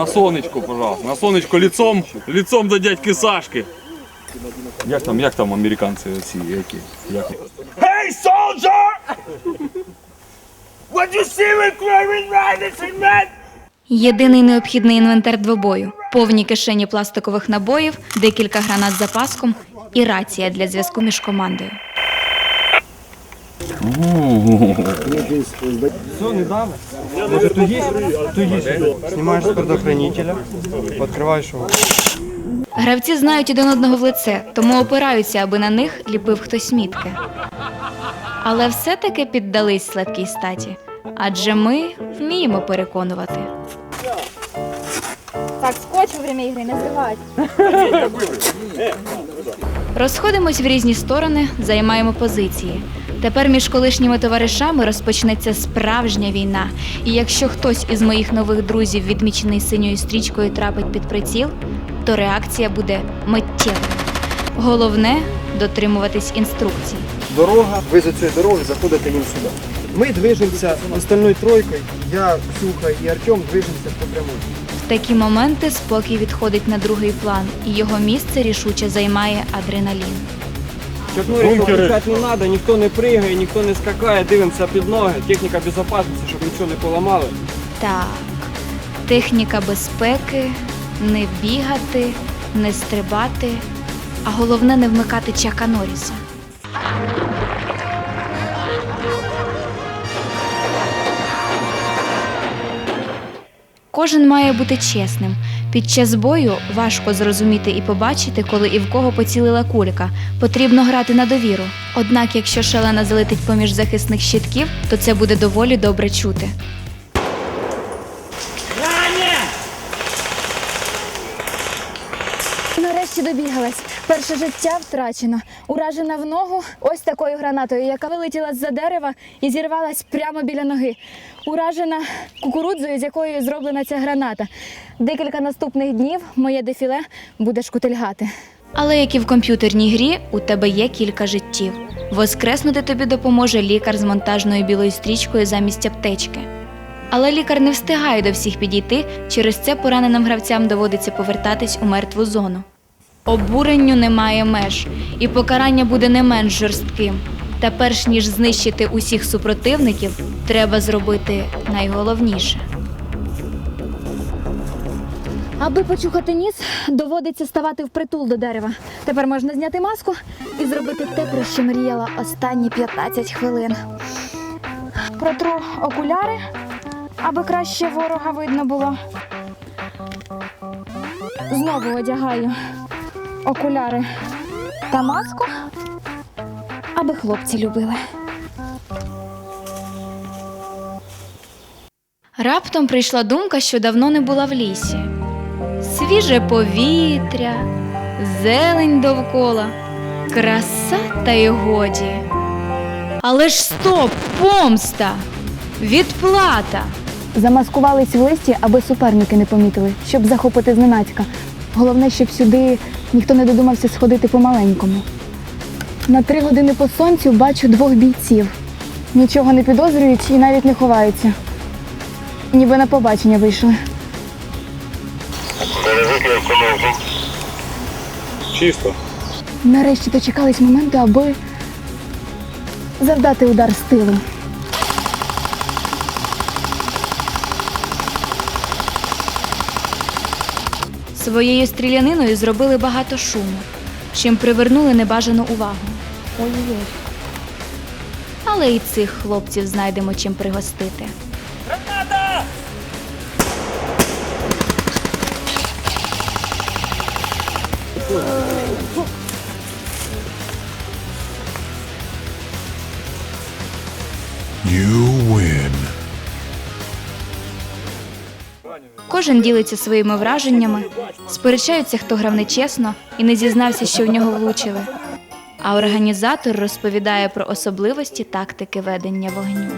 На сонечку, пожалуйста. На сонечку лицом, лицом до дядьки Сашки. Як там, як там американці ці, які? Як? Hey, soldier! What you see with Craven Riders man? Єдиний необхідний інвентар двобою, повні кишені пластикових набоїв, декілька гранат з запаском і рація для зв'язку між командою. Снимаешь с предохранителя, открываешь его. Гравці знають один одного в лице, тому опираються, аби на них ліпив хтось мітки. Але все-таки піддались сладкій статі, адже ми вміємо переконувати. Так, скотч во время ігри не зривати. Розходимось в різні сторони, займаємо позиції. Тепер між колишніми товаришами розпочнеться справжня війна. І якщо хтось із моїх нових друзів, відмічений синьою стрічкою, трапить під приціл, то реакція буде миттєвою. Головне дотримуватись інструкцій. Дорога, ви за цією дороги заходите їм сюди. Ми движемося остальною тройкою, я, Ксюха і Артем движемося по прямой. В такі моменти спокій відходить на другий план, і його місце рішуче займає адреналін. Чорнорі кричати не треба, ніхто не пригає, ніхто не скакає, дивимося під ноги, техніка безпечності, щоб нічого не поламали. Так, техніка безпеки, не бігати, не стрибати, а головне не вмикати Чака Норріса. Кожен має бути чесним. Під час бою важко зрозуміти і побачити, коли і в кого поцілила кулька. Потрібно грати на довіру. Однак, якщо шалена залетить поміж захисних щитків, то це буде доволі добре чути. Нарешті добігалась. Перше життя втрачено. Уражена в ногу ось такою гранатою, яка вилетіла з-за дерева і зірвалась прямо біля ноги. Уражена кукурудзою, з якої зроблена ця граната. Декілька наступних днів моє дефіле буде шкутильгати. Але як і в комп'ютерній грі, у тебе є кілька життів. Воскреснути тобі допоможе лікар з монтажною білою стрічкою замість аптечки. Але лікар не встигає до всіх підійти, через це пораненим гравцям доводиться повертатись у мертву зону. Обуренню немає меж, і покарання буде не менш жорстким. Та перш ніж знищити усіх супротивників, треба зробити найголовніше. Аби почухати ніс, доводиться ставати впритул до дерева. Тепер можна зняти маску і зробити те, про що мріяла останні 15 хвилин. Протру окуляри, аби краще ворога видно було. Знову одягаю окуляри та маску, аби хлопці любили. Раптом прийшла думка, що давно не була в лісі. Свіже повітря, зелень довкола, краса та й годі. Але ж стоп, помста! Відплата! Замаскувались в листі, аби суперники не помітили, щоб захопити зненацька. Головне, щоб сюди ніхто не додумався сходити по-маленькому. На три години по сонцю бачу двох бійців. Нічого не підозрюють і навіть не ховаються. Ніби на побачення вийшли. Чисто. Нарешті дочекались моменту, аби завдати удар з тилу. Своєю стріляниною зробили багато шуму, чим привернули небажану увагу. Ой-ой. Але і цих хлопців знайдемо чим пригостити. You win. Кожен ділиться своїми враженнями, сперечаються, хто грав нечесно і не зізнався, що в нього влучили. А організатор розповідає про особливості тактики ведення вогню.